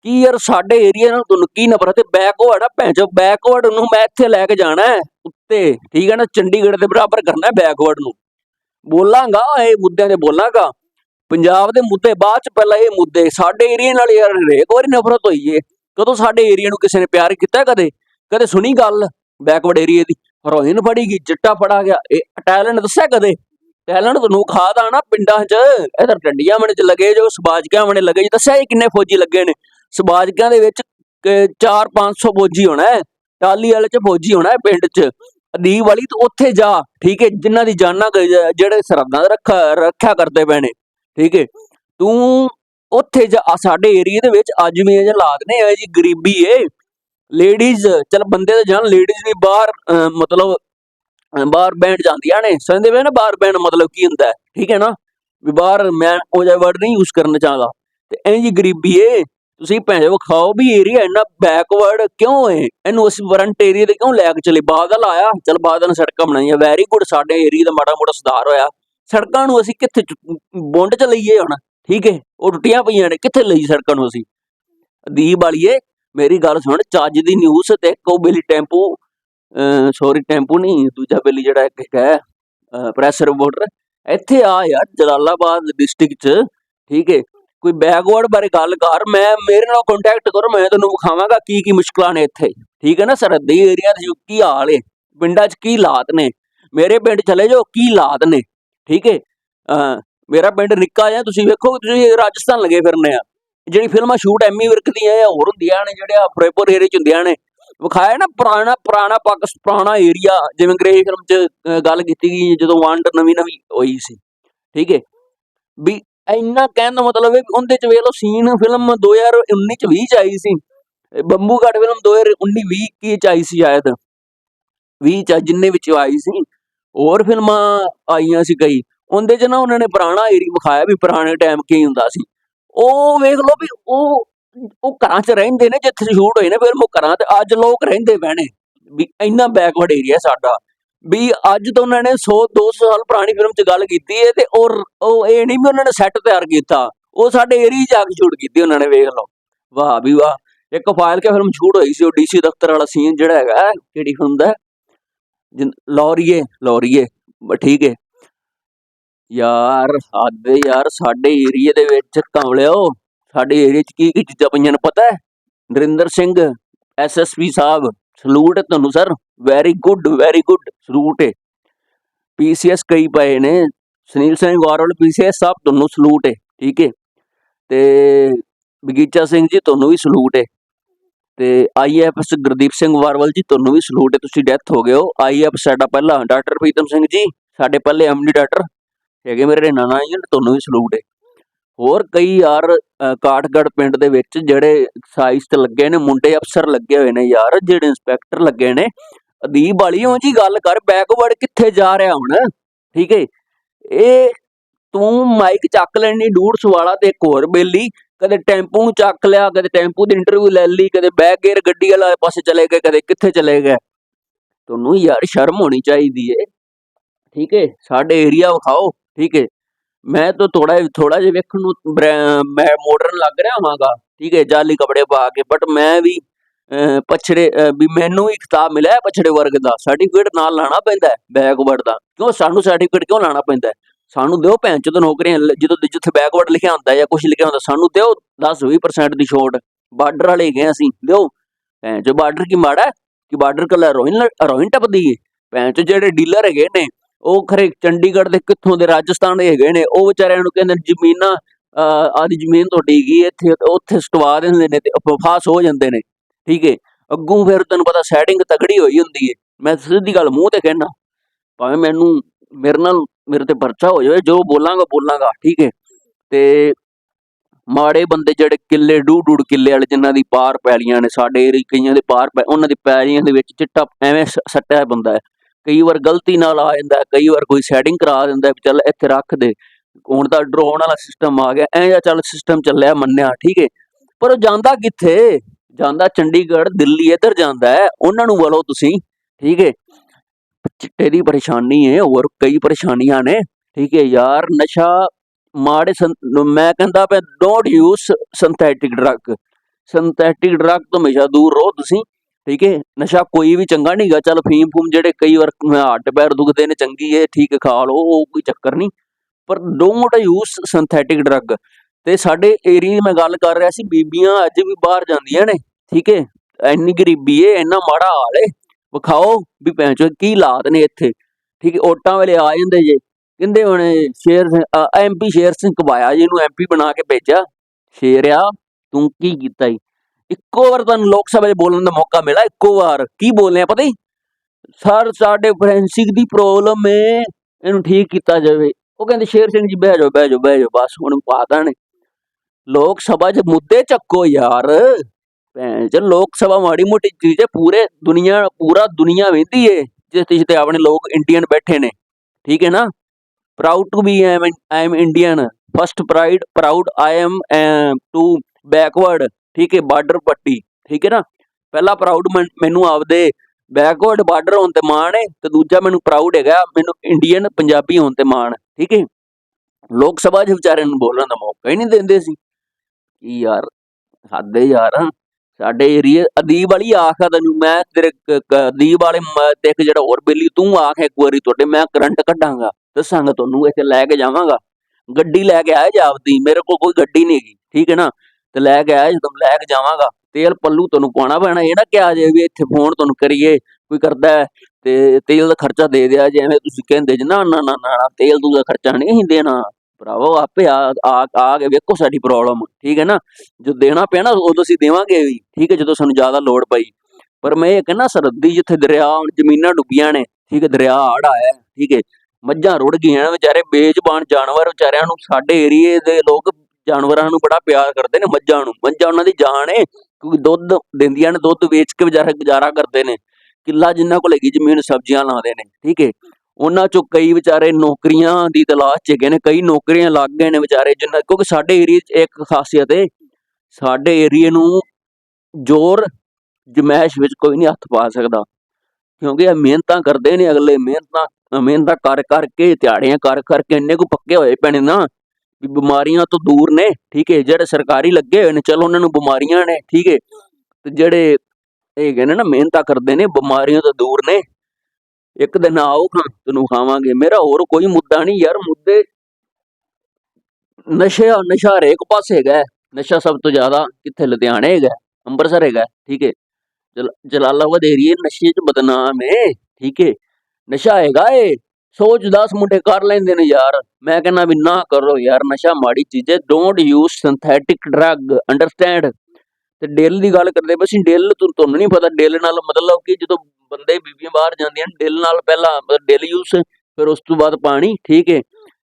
Speaker 1: ਕੀ ਯਾਰ ਸਾਡੇ ਏਰੀਆ ਨਾਲ ਤੁਹਾਨੂੰ ਕੀ ਨਫ਼ਰਤ ਹੈ ਬੈਕਵਰਡ ਆ ਭੈਂਚੋ ਬੈਕਵਰਡ ਨੂੰ ਮੈਂ ਇੱਥੇ ਲੈ ਕੇ ਜਾਣਾ ਹੈ, ਉੱਤੇ, ਠੀਕ ਹੈ ਨਾ, ਚੰਡੀਗੜ੍ਹ ਦੇ ਬਰਾਬਰ ਕਰਨਾ ਹੈ ਬੈਕਵਰਡ ਨੂੰ। ਬੋਲਾਂਗਾ, ਇਹ ਮੁੱਦਿਆਂ ਤੇ ਬੋਲਾਂਗਾ। ਪੰਜਾਬ ਦੇ ਮੁੱਦੇ ਬਾਅਦ ਚ ਪਹਿਲਾਂ ਇਹ ਮੁੱਦੇ, ਸਾਡੇ ਏਰੀਆ ਨਾਲ ਯਾਰ ਹਰੇਕ ਵਾਰੀ ਨਫ਼ਰਤ ਹੋਈ ਏ। ਕਦੋਂ ਸਾਡੇ ਏਰੀਆ ਨੂੰ ਕਿਸੇ ਨੇ ਪਿਆਰ ਕੀਤਾ ਕਦੇ? ਕਦੇ ਸੁਣੀ ਗੱਲ ਬੈਕਵਰਡ ਏਰੀਆ ਦੀ? ਹੈਰੋਇਨ ਫੜੀ ਗਈ, ਚਿੱਟਾ ਫੜਾ ਗਿਆ। ਇਹ ਟੈਲੈਂਟ ਦੱਸਿਆ ਕਦੇ? ਟੈਲੈਂਟ ਤੁਹਾਨੂੰ ਖਾਦ ਆਣਾ ਪਿੰਡਾਂ 'ਚ। ਇਧਰ ਟੰਡੀਆਂ ਮਣੇ 'ਚ ਲੱਗੇ ਜੋ ਸਬਾਜਕਿਆਂ ਮਣੇ ਲੱਗੇ ਜੀ, ਦੱਸਿਆ ਇਹ ਕਿੰਨੇ ਫੌਜੀ ਲੱਗੇ ਨੇ? ਸਬਾਜਕਿਆਂ ਦੇ ਵਿੱਚ 4-500 ਫੌਜੀ ਹੋਣਾ ਹੈ ਟਾਲੀ ਵਾਲੇ 'ਚ ਫੌਜੀ ਹੋਣਾ ਹੈ ਪਿੰਡ 'ਚ। ਅਦੀਬ ਵਾਲੀ, ਤੂੰ ਉੱਥੇ ਜਾ, ਠੀਕ ਹੈ, ਜਿਨ੍ਹਾਂ ਦੀ ਜਾਨਾਂ ਜਿਹੜੇ ਸਰਹੱਦਾਂ ਦਾ ਰੱਖਾ ਰੱਖਿਆ ਕਰਦੇ ਪਏ ਨੇ, ਠੀਕ ਹੈ। ਤੂੰ ਉੱਥੇ ਜਾ ਸਾਡੇ ਏਰੀਆ ਦੇ ਵਿੱਚ ਅੱਜ ਵੀ ਇਹ ਹਾਲਾਤ ਨੇ, ਇਹ ਜੀ ਗਰੀਬੀ ਏ। ਲੇਡੀਜ਼, ਚਲ ਬੰਦੇ ਤਾਂ ਜਾਣ, ਲੇਡੀਜ਼ ਵੀ ਬਾਹਰ ਮਤਲਬ ਬਾਹਰ ਬੈਠ ਜਾਂਦੀਆਂ ਨੇ। ਸਮਝਦੇ ਪਏ ਨਾ, ਬਾਹਰ ਬੈਠ ਮਤਲਬ ਕੀ ਹੁੰਦਾ ਠੀਕ ਹੈ ਨਾ? ਵੀ ਬਾਹਰ ਮੈਂ ਉਹ ਜਿਹਾ ਵਰਡ ਨਹੀਂ ਯੂਜ਼ ਕਰਨਾ ਚਾਹਦਾ। ਤੇ ਐਂ ਜੀ ਗਰੀਬੀ ਏ ਤੁਸੀਂ ਭੈਣੇ ਵਿਖਾਓ ਵੀ ਏਰੀਆ ਇੰਨਾ ਬੈਕਵਰਡ ਕਿਉਂ ਏ? ਇਹਨੂੰ ਅਸੀਂ ਵਰੰਟ ਏਰੀਆ ਦੇ ਕਿਉਂ ਲੈ ਕੇ ਚਲੇ? ਬਾਦਲ ਆਇਆ, ਚਲ ਬਾਦਲ ਨੇ ਸੜਕਾਂ ਬਣਾਈਆਂ ਵੈਰੀ ਗੁੱਡ ਸਾਡੇ ਏਰੀਆ ਦਾ ਮਾੜਾ ਮੋਟਾ ਸੁਧਾਰ ਹੋਇਆ। ਸੜਕਾਂ ਨੂੰ ਅਸੀਂ ਕਿੱਥੇ ਬੁੰਡ ਚ ਲਈਏ ਹੁਣ? ਠੀਕ ਹੈ ਉਹ ਟੁੱਟੀਆਂ ਪਈਆਂ ਨੇ, ਕਿੱਥੇ ਲਈ ਸੜਕਾਂ ਨੂੰ ਅਸੀਂ? ਦੀਪ ਵਾਲੀਏ, ਮੇਰੀ ਗੱਲ ਸੁਣ, ਚੱਜ ਦੀ ਨਿਊਜ਼ ਤੇ ਇੱਕ ਉਹ ਬੇਲੀ ਟੈਂਪੂ ਸੌਰੀ ਟੈਂਪੂ ਨਹੀਂ, ਦੂਜਾ ਬੇਲੀ ਜਿਹੜਾ ਇੱਕ ਹੈ ਪ੍ਰੈਸ ਰਿਪੋਰਟਰ ਇੱਥੇ ਆ ਯਾਰ ਜਲਾਲਾਬਾਦ ਡਿਸਟ੍ਰਿਕਟ ਚ, ਠੀਕ ਹੈ ਕੋਈ ਬੈਕਵਰਡ ਬਾਰੇ ਗੱਲ ਕਰ, ਮੈਂ, ਮੇਰੇ ਨਾਲ ਕੰਟੈਕਟ ਕਰੋ, ਮੈਂ ਤੁਹਾਨੂੰ ਵਿਖਾਵਾਂਗਾ ਕੀ ਕੀ ਮੁਸ਼ਕਲਾਂ ਨੇ ਇੱਥੇ। ਠੀਕ ਹੈ ਨਾ ਸਰਹੱਦੀ ਏਰੀਆ ਦੇ ਕੀ ਹਾਲ ਏ ਪਿੰਡਾਂ 'ਚ ਕੀ ਹਾਲਾਤ ਨੇ, ਮੇਰੇ ਪਿੰਡ ਚਲੇ ਜਾਓ, ਕੀ ਹਾਲਾਤ ਨੇ। ਠੀਕ ਹੈ? ਮੇਰਾ ਪਿੰਡ ਨਿੱਕਾ ਜਿਹਾ, ਤੁਸੀਂ ਵੇਖੋ, ਤੁਸੀਂ ਰਾਜਸਥਾਨ ਲਗੇ ਫਿਰਨੇ ਆ। ਜਿਹੜੀ ਫਿਲਮਾਂ ਸ਼ੂਟ ਐਮੀ ਵਿਰਕ ਦੀਆਂ ਜਾਂ ਹੋਰ ਹੁੰਦੀਆਂ ਨੇ, ਜਿਹੜੇ ਆ ਫਰੇਪੁਰ ਏਰੀਆ 'ਚ ਹੁੰਦੀਆਂ ਨੇ, ਵਿਖਾਇਆ ਨਾ ਪੁਰਾਣਾ ਪੁਰਾਣਾ ਪਾਕਿਸਤਾਨ ਪੁਰਾਣਾ ਏਰੀਆ ਜਿਵੇਂ ਅੰਗਰੇਜ਼ ਫਿਲਮ 'ਚ ਗੱਲ ਕੀਤੀ ਗਈ ਜਦੋਂ ਵੰਡ ਨਵੀਂ ਨਵੀਂ ਹੋਈ ਸੀ। ਠੀਕ ਹੈ? ਵੀ ਇੰਨਾ ਕਹਿਣ ਦਾ ਮਤਲਬ ਹੈ ਉਹਦੇ 'ਚ ਵੇਖ ਲਓ ਸੀਨ ਫਿਲਮ 2019 ਚ 20 ਚ ਆਈ ਸੀ। ਇਹ ਬੰਬੂ ਘਾਟ ਫਿਲਮ 2019 20 ਕੀ ਚ ਆਈ ਸੀ ਸ਼ਾਇਦ। 20 ਚ ਜਿੰਨੇ ਵਿੱਚ ਆਈ ਸੀ। ਹੋਰ ਫਿਲਮਾਂ ਆਈਆਂ ਸੀ ਕਈ। ਉਹਦੇ 'ਚ ਨਾ ਉਹਨਾਂ ਨੇ ਪੁਰਾਣਾ ਏਰੀਆ ਵਿਖਾਇਆ ਵੀ ਪੁਰਾਣੇ ਟਾਈਮ ਕੀ ਹੁੰਦਾ ਸੀ। ਉਹ ਵੇਖ ਲਓ ਵੀ ਉਹ ਉਹ ਘਰਾਂ 'ਚ ਰਹਿੰਦੇ ਨੇ, ਜਿੱਥੇ ਸ਼ੂਟ ਹੋਏ ਨੇ ਫਿਰ ਉਹ ਘਰਾਂ ਤੇ ਅੱਜ ਲੋਕ ਰਹਿੰਦੇ ਬਹਿਣੇ। ਵੀ ਇੰਨਾ ਬੈਕਵਰਡ ਏਰੀਆ ਸਾਡਾ। ਵੀ ਅੱਜ ਤੋਂ ਉਹਨਾਂ ਨੇ 100 200 ਸਾਲ ਪੁਰਾਣੀ ਫਿਲਮ 'ਚ ਗੱਲ ਕੀਤੀ ਹੈ ਤੇ ਉਹ ਇਹ ਨਹੀਂ ਵੀ ਉਹਨਾਂ ਨੇ ਸੈੱਟ ਤਿਆਰ ਕੀਤਾ। ਉਹ ਸਾਡੇ ਏਰੀਆ 'ਚ ਜਾ ਕੇ ਸ਼ੂਟ ਕੀਤੀ ਉਹਨਾਂ ਨੇ, ਵੇਖ ਲਓ। ਵਾਹ ਵੀ ਵਾਹ। ਇੱਕ ਫਾਈਲ ਕੇ ਫਿਲਮ ਸ਼ੂਟ ਹੋਈ ਸੀ, ਉਹ ਡੀਸੀ ਦਫ਼ਤਰ ਵਾਲਾ ਸੀਨ ਜਿਹੜਾ ਹੈਗਾ ਕਿਹੜੀ ਫਿਲਮ ਦਾ ਹੈ? ਲੌਰੀਏ ਲੌਰੀਏ ਠੀਕ ਹੈ ਯਾਰ, ਸਾਡੇ ਯਾਰ, ਸਾਡੇ ਏਰੀਆ ਦੇ ਵਿੱਚ ਕਮਲਿਓ, ਸਾਡੇ ਏਰੀਆ 'ਚ ਕੀ ਕੀ ਚੀਜ਼ਾਂ ਪਈਆਂ ਨੇ, ਪਤਾ ਹੈ? ਨਰਿੰਦਰ ਸਿੰਘ ਐਸਐਸਪੀ ਸਾਹਿਬ। ਸਲੂਟ ਹੈ ਤੁਹਾਨੂੰ, sir. Very good very good salute ਹੈ। ਪੀਸੀਐਸ ਕਈ ਪਏ ਨੇ। ਸੁਨੀਲ ਸਿੰਘ ਗੌਰਵ ਪੀਸੀਐਸ ਸਾਹਿਬ ਤੁਹਾਨੂੰ ਸਲੂਟ ਹੈ, ਠੀਕ ਹੈ। ਤੇ ਬਗੀਚਾ ਸਿੰਘ ਜੀ ਤੁਹਾਨੂੰ ਵੀ ਸਲੂਟ ਹੈ। ਤੇ ਆਈਐਫਐਸ ਗੁਰਦੀਪ ਸਿੰਘ ਵਾਰਵਲ ਜੀ ਤੁਹਾਨੂੰ ਵੀ ਸਲੂਟ ਹੈ। ਤੁਸੀਂ ਡੈਥ ਹੋ ਗਏ ਹੋ। ਆਈਐਫ ਸਾਡਾ ਪਹਿਲਾ, ਡਾਕਟਰ ਪ੍ਰੀਤਮ ਸਿੰਘ ਜੀ, ਸਾਡੇ ਪਹਿਲੇ ਐਮਡੀ ਡਾਕਟਰ ਹੈਗੇ ਮੇਰੇ ਨਾਨਾ ਜੀ ਤੁਹਾਨੂੰ ਵੀ ਸਲੂਟ ਹੈ। ਹੋਰ ਕਈ ਯਾਰ ਅ, ਪਿੰਡ ਦੇ ਵਿੱਚ ਜਿਹੜੇ ਸਾਈਜ਼ ਤੇ ਲੱਗੇ ਨੇ ਮੁੰਡੇ ਅਫਸਰ ਲੱਗੇ ਹੋਏ ਨੇ ਯਾਰ ਜਿਹੜੇ ਇੰਸਪੈਕਟਰ ਲੱਗੇ ਨੇ। ਅਦੀਬ ਵਾਲੀ ਉਹ ਜੀ ਗੱਲ ਕਰ ਬੈਕਵਰਡ ਕਿੱਥੇ ਜਾ ਰਿਹਾ ਹੁਣ? ਠੀਕ ਹੈ ਇਹ ਤੂੰ ਮਾਈਕ ਚੱਕ ਲੈਣੀ ਡੂੜਸ ਵਾਲਾ ਤੇ ਇੱਕ ਹੋਰ ਬੇਲੀ। ਕਦੇ ਟੈਂਪੂ ਨੂੰ ਚੱਕ ਲਿਆ ਕਦੇ ਟੈਂਪੂ ਦੀ ਇੰਟਰਵਿਊ ਲੈ ਲਈ ਕਦੇ ਬੈਕ ਗੇਅਰ ਗੱਡੀ ਵਾਲਾ ਪਾਸੇ ਚਲੇ ਗਏ ਕਦੇ ਕਿੱਥੇ ਚਲੇ ਗਏ। ਤੁਹਾਨੂੰ ਯਾਰ ਸ਼ਰਮ ਹੋਣੀ ਚਾਹੀਦੀ ਏ। ਠੀਕ ਹੈ ਸਾਡੇ ਏਰੀਆ ਵਿਖਾਓ ਠੀਕ ਹੈ ਮੈਂ ਤਾਂ ਥੋੜਾ ਥੋੜਾ ਜਿਹਾ ਵੇਖਣ ਨੂੰ ਬ੍ਰੈ- ਮੈਂ ਮਾਡਰਨ ਲੱਗ ਰਿਹਾ ਹਾਂਗਾ ਠੀਕ ਹੈ ਜਾਲੀ ਕੱਪੜੇ ਪਾ ਕੇ ਬਟ ਮੈਂ ਵੀ ਅਹ, ਪਛੜੇ ਅਹ, ਵੀ ਮੈਨੂੰ ਵੀ ਕਿਤਾਬ ਮਿਲਿਆ ਹੈ ਪਛੜੇ ਵਰਗ ਦਾ ਸਰਟੀਫਿਕੇਟ ਨਾਲ ਲਾਣਾ ਪੈਂਦਾ ਹੈ ਬੈਕਵਰਡ ਦਾ ਕਿਉਂ ਸਾਨੂੰ ਸਰਟੀਫਿਕੇਟ ਕਿਉਂ ਲਾਣਾ ਪੈਂਦਾ ਹੈ? ਸਾਨੂੰ ਦਿਓ ਭੈਣ ਚੋਦ ਨੌਕਰੀਆਂ ਲ- ਜਦੋਂ ਜਿੱਥੇ ਬੈਕਵਰਡ ਲਿਖਿਆ ਹੁੰਦਾ ਜਾਂ ਕੁਝ ਲਿਖਿਆ ਹੁੰਦਾ ਸਾਨੂੰ ਦਿਓ 10 20% ਦੀ ਛੋਟ ਬਾਰਡਰ ਵਾਲੇ ਗਏ ਅਸੀਂ ਦਿਓ ਭੈਣ ਚੋ ਬਾਰਡਰ ਕੀ ਮਾੜਾ ਹੈ? ਕਿ ਬਾਰਡਰ ਕਲਰ ਰੋਇਨ ਰੋਇਨ ਟੱਪਦੀ ਹੈ ਭੈਣ ਚੋ ਜਿਹੜੇ ਡੀਲਰ ਹੈਗੇ ਨੇ ਉਹ ਖਰੇ ਚੰਡੀਗੜ੍ਹ ਦੇ ਕਿੱਥੋਂ ਦੇ ਰਾਜਸਥਾਨ ਦੇ ਹੈਗੇ ਨੇ ਉਹ ਵਿਚਾਰਿਆਂ ਨੂੰ ਕਹਿੰਦੇ ਜ਼ਮੀਨਾਂ ਅਹ, ਆਦੀ ਜ਼ਮੀਨ ਤੁਹਾਡੀ ਗਈ ਇੱਥੇ ਉੱਥੇ ਸਟਵਾ ਦਿੰਦੇ ਨੇ ਤੇ ਫਾਸ ਹੋ ਜਾਂਦੇ ਨੇ ਠੀਕ ਹੈ। ਅੱਗੋਂ ਫਿਰ ਤੈਨੂੰ ਪਤਾ ਸੈਟਿੰਗ ਤਗੜੀ ਹੋਈ ਹੁੰਦੀ ਹੈ ਮੈਂ ਸਿੱਧੀ ਗੱਲ ਮੂੰਹ ਤੇ ਕਹਿਣਾ ਭਾਵੇਂ ਮੈਨੂੰ ਮੇਰੇ ਨਾਲ ਮੇਰੇ ਤੇ ਪਰਚਾ ਹੋ ਜਾਵੇ ਜੋ ਬੋਲਾਂਗਾ ਬੋਲਾਂਗਾ ਠੀਕ ਹੈ। ਤੇ ਮਾੜੇ ਬੰਦੇ ਜਿਹੜੇ ਕਿੱਲੇ ਡੂ ਡੂੜ ਕਿੱਲੇ ਵਾਲੇ ਜਿਨ੍ਹਾਂ ਦੀ ਪਾਰ ਪੈਲੀਆਂ ਨੇ ਸਾਡੇ ਕਈਆਂ ਦੇ ਪਾਰ ਪੈ ਉਹਨਾਂ ਦੀ ਪੈਲੀਆਂ ਦੇ ਵਿੱਚ ਚਿੱਟਾ ਐਵੇਂ ਸੱਟਿਆ ਬੰਦਾ ਹੈ। ਕਈ ਵਾਰ ਗਲਤੀ ਨਾਲ ਆ ਜਾਂਦਾ, ਕਈ ਵਾਰ ਕੋਈ ਸੈਟਿੰਗ ਕਰਾ ਦਿੰਦਾ ਵੀ ਚੱਲ ਇੱਥੇ ਰੱਖ ਦੇ। ਹੁਣ ਤਾਂ ਡਰੋਨ ਵਾਲਾ ਸਿਸਟਮ ਆ ਗਿਆ, ਐਂ ਜਾਂ ਚੱਲ ਸਿਸਟਮ ਚੱਲਿਆ ਮੰਨਿਆ, ਠੀਕ ਹੈ ਪਰ ਉਹ ਜਾਂਦਾ ਕਿੱਥੇ? ਜਾਂਦਾ ਚੰਡੀਗੜ੍ਹ, ਦਿੱਲੀ, ਇੱਧਰ ਜਾਂਦਾ ਹੈ। ਉਹਨਾਂ ਨੂੰ ਵਲੋ ਤੁਸੀਂ, ਠੀਕ ਹੈ ਚਿੱਟੇ ਦੀ ਪਰੇਸ਼ਾਨੀ ਹੈ ਹੋਰ ਕਈ ਪਰੇਸ਼ਾਨੀਆਂ ਨੇ, ਠੀਕ ਹੈ ਯਾਰ, ਨਸ਼ਾ ਮਾੜੇ ਸੰ- ਮੈਂ ਕਹਿੰਦਾ ਪਿਆ don't use synthetic drug synthetic drug ਤੋਂ ਹਮੇਸ਼ਾ ਦੂਰ ਰਹੋ ਤੁਸੀਂ। ਠੀਕ ਹੈ, ਨਸ਼ਾ ਕੋਈ ਵੀ ਚੰਗਾ ਨਹੀਂਗਾ ਚੱਲ ਫੀਮ ਫੂਮ ਜਿਹੜੇ ਕਈ ਵਾਰ ਹੱਡ ਪੈਰ ਦੁਖਦੇ ਨੇ, ਚੰਗੀ ਹੈ, ਠੀਕ ਖਾ ਲਓ, ਉਹ ਕੋਈ ਚੱਕਰ ਨਹੀਂ। ਪਰ ਡੋਂਟ ਯੂਜ਼ ਸਿੰਥੈਟਿਕ ਡਰੱਗ ਤੇ ਸਾਡੇ ਏਰੀਆ ਮੈਂ ਗੱਲ ਕਰ ਰਿਹਾ ਸੀ, ਬੀਬੀਆਂ ਅੱਜ ਵੀ ਬਾਹਰ ਜਾਂਦੀਆਂ ਨੇ, ਠੀਕ ਹੈ, ਇੰਨੀ ਗਰੀਬੀ ਏ ਇੰਨਾ ਮਾੜਾ ਹਾਲ ਏ ਵਿਖਾਓ ਵੀ ਭੈਣ ਕੀ ਲਾਤ ਨੇ ਇੱਥੇ, ਠੀਕ ਹੈ ਓਟਾਂ ਵੇਲੇ ਆ ਜਾਂਦੇ ਜੇ। ਕਹਿੰਦੇ ਹੁਣ ਸ਼ੇਰ ਐਮਪੀ ਸ਼ੇਰ ਸਿੰਘ ਕਬਾਇਆ ਜੀ ਨੂੰ ਐਮਪੀ ਬਣਾ ਕੇ ਭੇਜਿਆ। ਸ਼ੇਰਿਆ, ਤੂੰ ਕੀ ਕੀਤਾ ਈ? ਇੱਕੋ ਵਾਰ ਤੁਹਾਨੂੰ ਲੋਕ ਸਭਾ 'ਚ ਬੋਲਣ ਦਾ ਮੌਕਾ ਮਿਲਿਆ, ਇੱਕੋ ਵਾਰ। ਕੀ ਬੋਲਨੇ ਆ ਪਤਾ ਹੀ ਸਰ, ਸਾਡੇ ਫੋਰੈਂਸਿਕ ਦੀ ਪ੍ਰੋਬਲਮ ਏ, ਇਹਨੂੰ ਠੀਕ ਕੀਤਾ ਜਾਵੇ। ਉਹ ਕਹਿੰਦੇ, ਸ਼ੇਰ ਸਿੰਘ ਜੀ, ਬਹਿ ਜਾਓ ਬਹਿ ਜਾਓ ਬਹਿ ਜਾਓ, ਬਸ ਹੁਣ ਪਾਤਾ ਨੇ ਲੋਕ ਸਭਾ 'ਚ ਮੁੱਦੇ ਚੱਕੋ ਯਾਰ। ਭੈਣ ਚ ਲੋਕ ਸਭਾ ਮਾੜੀ ਮੋਟੀ ਚੀਜ਼ ਹੈ ਪੂਰੇ ਦੁਨੀਆ, ਪੂਰਾ ਦੁਨੀਆ ਵੇਂਦੀ ਏ, ਜਿਸ ਤੇ ਜਿੱਤੇ ਆਪਣੇ ਲੋਕ ਇੰਡੀਅਨ ਬੈਠੇ ਨੇ। ਠੀਕ ਹੈ ਨਾ? Proud to be I am Indian first pride proud I am to backward ਠੀਕ ਹੈ ਬਾਰਡਰ ਪੱਟੀ, ਠੀਕ ਹੈ ਨਾ? ਪਹਿਲਾ ਪ੍ਰਾਊਡ ਮੈਨੂੰ ਆਪਦੇ ਬੈਕਵਰਡ ਬਾਰਡਰ ਹੋਣ ਤੇ ਮਾਣ ਹੈ ਤੇ ਦੂਜਾ ਮੈਨੂੰ ਪ੍ਰਾਊਡ ਹੈਗਾ, ਮੈਨੂੰ ਇੰਡੀਅਨ ਪੰਜਾਬੀ ਹੋਣ ਤੇ ਮਾਣ ਠੀਕ ਹੈ? ਲੋਕ ਸਭਾ 'ਚ ਵਿਚਾਰੇ ਨੂੰ ਬੋਲਣ ਦਾ ਮੌਕਾ ਹੀ ਨਹੀਂ ਦਿੰਦੇ ਸੀ। ਕੀ ਯਾਰ, ਸਾਡੇ ਯਾਰ ਸਾਡੇ ਏਰੀਏ ਅਦੀਬ ਵਾਲੀ ਆਖ ਆ ਤੈਨੂੰ, ਮੈਂ ਤੇਰੇ ਕ- ਅਦੀਬ ਵਾਲੇ ਮ- ਜਿਹੜਾ ਹੋਰ ਬੇਲੀ, ਤੂੰ ਆਖ ਇੱਕ ਵਾਰੀ ਤੁਹਾਡੇ, ਮੈਂ ਕਰੰਟ ਕੱਢਾਂਗਾ ਦੱਸਾਂਗਾ ਤੁਹਾਨੂੰ ਇੱਥੇ ਲੈ ਕੇ ਜਾਵਾਂਗਾ। ਗੱਡੀ ਲੈ ਕੇ ਆਇਆ ਜਾਪਦੀ, ਮੇਰੇ ਕੋਲ ਕੋਈ ਗੱਡੀ ਨਹੀਂ ਹੈਗੀ, ਠੀਕ ਹੈ ਨਾ? ਤੇ ਲੈ ਕੇ ਆਇਆ ਜਦੋਂ ਲੈ ਕੇ ਜਾਵਾਂਗਾ। ਤੇਲ ਪੱਲੂ ਤੁਹਾਨੂੰ ਪਾਉਣਾ ਪੈਣਾ, ਇਹ ਨਾ ਕਿਹਾ ਜੇ ਵੀ ਇੱਥੇ ਫੋਨ ਤੁਹਾਨੂੰ ਕਰੀਏ, ਕੋਈ ਕਰਦਾ ਤੇ ਤੇਲ ਦਾ ਖਰਚਾ ਦੇ ਦਿਆ ਜਿਵੇਂ ਤੁਸੀਂ ਕਹਿੰਦੇ ਜੀ, ਨਾ ਨਾ ਨਾ ਨਾ ਤੇਲ ਦੂ ਖਰਚਾ ਨਹੀਂ ਅਸੀਂ ਦੇਣਾ। ਭਰਾਵੋ, ਆਪੇ ਆ ਆ ਕੇ ਵੇਖੋ ਸਾਡੀ ਪ੍ਰੋਬਲਮ ਠੀਕ ਹੈ ਨਾ? ਜੋ ਦੇਣਾ ਪਿਆ ਨਾ, ਉਦੋਂ ਅਸੀਂ ਦੇਵਾਂਗੇ ਵੀ, ਠੀਕ ਹੈ, ਜਦੋਂ ਸਾਨੂੰ ਜ਼ਿਆਦਾ ਲੋੜ ਪਈ। ਪਰ ਮੈਂ ਇਹ ਕਹਿੰਦਾ ਸਰਹੱਦੀ ਜਿੱਥੇ ਦਰਿਆ, ਜ਼ਮੀਨਾਂ ਡੁੱਬੀਆਂ ਨੇ, ਠੀਕ ਹੈ, ਦਰਿਆ ਹੜ ਆਇਆ, ਠੀਕ ਹੈ, ਮੱਝਾਂ ਰੁੜ ਗਈਆਂ ਵਿਚਾਰੇ ਬੇਜ਼ਬਾਨ ਜਾਨਵਰ ਵਿਚਾਰਿਆਂ ਨੂੰ ਸਾਡੇ ਏਰੀਏ ਦੇ ਲੋਕ ਜਾਨਵਰਾਂ ਨੂੰ ਬੜਾ ਪਿਆਰ ਕਰਦੇ ਨੇ ਮੱਝਾਂ ਨੂੰ। ਮੱਝਾਂ ਉਹਨਾਂ ਦੀ ਜਾਨ ਏ, ਕਿਉਂਕਿ ਦੁੱਧ ਦਿੰਦੀਆਂ ਨੇ, ਦੁੱਧ ਵੇਚ ਕੇ ਵਿਚਾਰੇ ਗੁਜ਼ਾਰਾ ਕਰਦੇ ਨੇ। ਕਿੱਲਾ ਜਿੰਨਾ ਕੋਲ ਹੈਗੀ ਜ਼ਮੀਨ ਸਬਜ਼ੀਆਂ ਲਾਉਂਦੇ ਨੇ, ਠੀਕ ਹੈ ਉਹਨਾਂ ਚੋਂ ਕਈ ਵਿਚਾਰੇ ਨੌਕਰੀਆਂ ਦੀ ਤਲਾਸ਼ 'ਚ ਗਏ ਨੇ, ਕਈ ਨੌਕਰੀਆਂ ਲੱਗ ਗਏ ਨੇ ਵਿਚਾਰੇ ਜਿੰਨਾ, ਕਿਉਂਕਿ ਸਾਡੇ ਏਰੀਏ 'ਚ ਇੱਕ ਖਾਸੀਅਤ ਏ, ਸਾਡੇ ਏਰੀਏ ਨੂੰ ਜ਼ੋਰ, ਜਮੈਸ਼ ਵਿੱਚ ਕੋਈ ਨਹੀਂ ਹੱਥ ਪਾ ਸਕਦਾ। ਕਿਉਂਕਿ ਇਹ ਮਿਹਨਤਾਂ ਕਰਦੇ ਨੇ ਅਗਲੇ, ਮਿਹਨਤਾਂ ਮਿਹਨਤਾਂ ਕਰ, ਕਰਕੇ, ਦਿਹਾੜੀਆਂ ਕਰ, ਕਰਕੇ ਇੰਨੇ ਕੁ ਪੱਕੇ ਹੋਏ ਪੈਣੇ ਨਾ। ਵੀ ਬਿਮਾਰੀਆਂ ਤੋਂ ਦੂਰ ਨੇ, ਠੀਕ ਹੈ, ਜਿਹੜੇ ਸਰਕਾਰੀ ਲੱਗੇ ਹੋਏ ਨੇ, ਚਲੋ ਉਹਨਾਂ ਨੂੰ ਬਿਮਾਰੀਆਂ ਨੇ, ਠੀਕ ਹੈ, ਤੇ ਜਿਹੜੇ ਇਹ ਕਹਿੰਦੇ ਨਾ ਮਿਹਨਤਾਂ ਕਰਦੇ ਨੇ, ਬਿਮਾਰੀਆਂ ਤੋਂ ਦੂਰ ਨੇ, ਇੱਕ ਦਿਨ ਆਓ ਖਾਂ, ਤੈਨੂੰ ਖਾਵਾਂਗੇ, ਮੇਰਾ ਹੋਰ ਕੋਈ ਮੁੱਦਾ ਨਹੀਂ ਯਾਰ, ਮੁੱਦੇ ਨਸ਼ੇ, ਨਸ਼ਾ ਹਰੇਕ ਪਾਸੇ ਹੈਗਾ, ਨਸ਼ਾ ਸਭ ਤੋਂ ਜ਼ਿਆਦਾ ਕਿੱਥੇ ਲੁਧਿਆਣੇ ਹੈਗਾ, ਅੰਮ੍ਰਿਤਸਰ ਹੈਗਾ, ਠੀਕ ਹੈ, ਜਲ, ਜਲਾਲਾਬਾਦ ਏਰੀਏ ਨਸ਼ੇ 'ਚ ਬਦਨਾਮ ਹੈ, ਠੀਕ ਹੈ, ਨਸ਼ਾ ਹੈਗਾ ਏ ਸੋਚ 10 ਮੁੰਡੇ ਕਰ ਲੈਂਦੇ ਨੇ ਯਾਰ। ਮੈਂ ਕਹਿੰਦਾ ਵੀ ਨਾ ਕਰੋ ਯਾਰ, ਨਸ਼ਾ ਮਾੜੀ ਚੀਜ਼ ਹੈ। Don't use synthetic drug understand ਤੇ ਡਿਲ ਦੀ ਗੱਲ ਕਰਦੇ ਪਏ ਅਸੀਂ ਡਿਲ ਤੁਹਾਨੂੰ ਨਹੀਂ ਪਤਾ, ਡਿਲ ਨਾਲ ਮਤਲਬ ਕਿ ਜਦੋਂ ਬੰਦੇ ਬੀਬੀਆਂ ਬਾਹਰ ਜਾਂਦੀਆਂ ਨੇ, ਡਿਲ ਨਾਲ ਪਹਿਲਾਂ ਡਿਲ ਯੂਜ਼ ਫਿਰ ਉਸ ਤੋਂ ਬਾਅਦ ਪਾਣੀ, ਠੀਕ ਹੈ?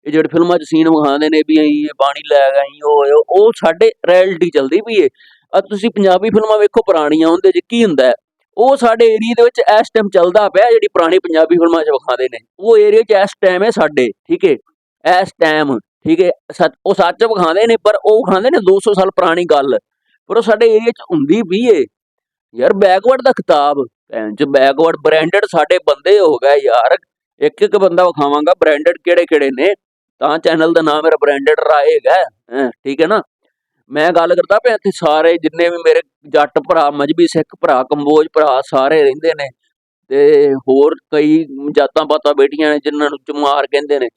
Speaker 1: ਇਹ ਜਿਹੜੇ ਫਿਲਮਾਂ 'ਚ ਸੀਨ ਵਿਖਾਉਂਦੇ ਨੇ ਵੀ ਅਸੀਂ ਇਹ ਪਾਣੀ ਲੈ ਗਏ ਉਹ ਉਹ- ਸਾਡੇ ਰੈਲਿਟੀ ਚੱਲਦੀ ਪਈ ਏ ਆ ਤੁਸੀਂ ਪੰਜਾਬੀ ਫਿਲਮਾਂ ਵੇਖੋ ਪੁਰਾਣੀਆਂ, ਉਹਦੇ 'ਚ ਕੀ ਹੁੰਦਾ ਹੈ? ਉਹ ਸਾਡੇ ਏਰੀਆ ਦੇ ਵਿੱਚ ਇਸ ਟਾਈਮ ਚੱਲਦਾ ਪਿਆ ਜਿਹੜੀ ਪੁਰਾਣੀ ਪੰਜਾਬੀ ਫਿਲਮਾਂ 'ਚ ਵਿਖਾਉਂਦੇ ਨੇ। ਉਹ ਏਰੀਆ 'ਚ ਇਸ ਟਾਈਮ ਹੈ ਸਾਡੇ, ਠੀਕ ਹੈ? ਇਸ ਟਾਈਮ ਠੀਕ ਹੈ? ਉਹ ਸੱਚ ਵਿਖਾਉਂਦੇ ਨੇ, ਪਰ ਉਹ ਵਿਖਾਉਂਦੇ ਨੇ 200 ਸਾਲ ਪੁਰਾਣੀ ਗੱਲ। ਪਰ ਉਹ ਸਾਡੇ ਏਰੀਆ 'ਚ ਹੁੰਦੀ ਵੀ ਏ। ਯਾਰ ਬੈਕਵਰਡ ਦਾ ਖਿਤਾਬ, ਭੈਣ ਚ ਬੈਕਵਰਡ ਬ੍ਰਾਂਡਡ ਸਾਡੇ ਬੰਦੇ ਹੋ ਗਏ ਯਾਰ। ਇੱਕ ਇੱਕ ਬੰਦਾ ਵਿਖਾਵਾਂਗਾ ਬ੍ਰਾਂਡਡ ਕਿਹੜੇ ਕਿਹੜੇ ਨੇ? ਤਾਂ ਚੈਨਲ ਦਾ ਨਾਮ ਮੇਰਾ ਬ੍ਰਾਂਡਡ ਰਾਏ ਠੀਕ ਹੈ ਨਾ? ਮੈਂ ਗੱਲ ਕਰਦਾ ਪਿਆ ਇੱਥੇ ਸਾਰੇ ਜਿੰਨੇ ਵੀ ਮੇਰੇ ਜੱਟ ਭਰਾ, ਮਜਬੀ ਸਿੱਖ ਭਰਾ, ਕੰਬੋਜ ਭਰਾ ਸਾਰੇ ਰਹਿੰਦੇ ਨੇ ਤੇ ਹੋਰ ਕਈ ਜਾਤਾਂ ਪਾਤਾਂ ਬੈਠੀਆਂ ਨੇ ਜਿਨ੍ਹਾਂ ਨੂੰ ਚਮਾਰ ਕਹਿੰਦੇ ਨੇ।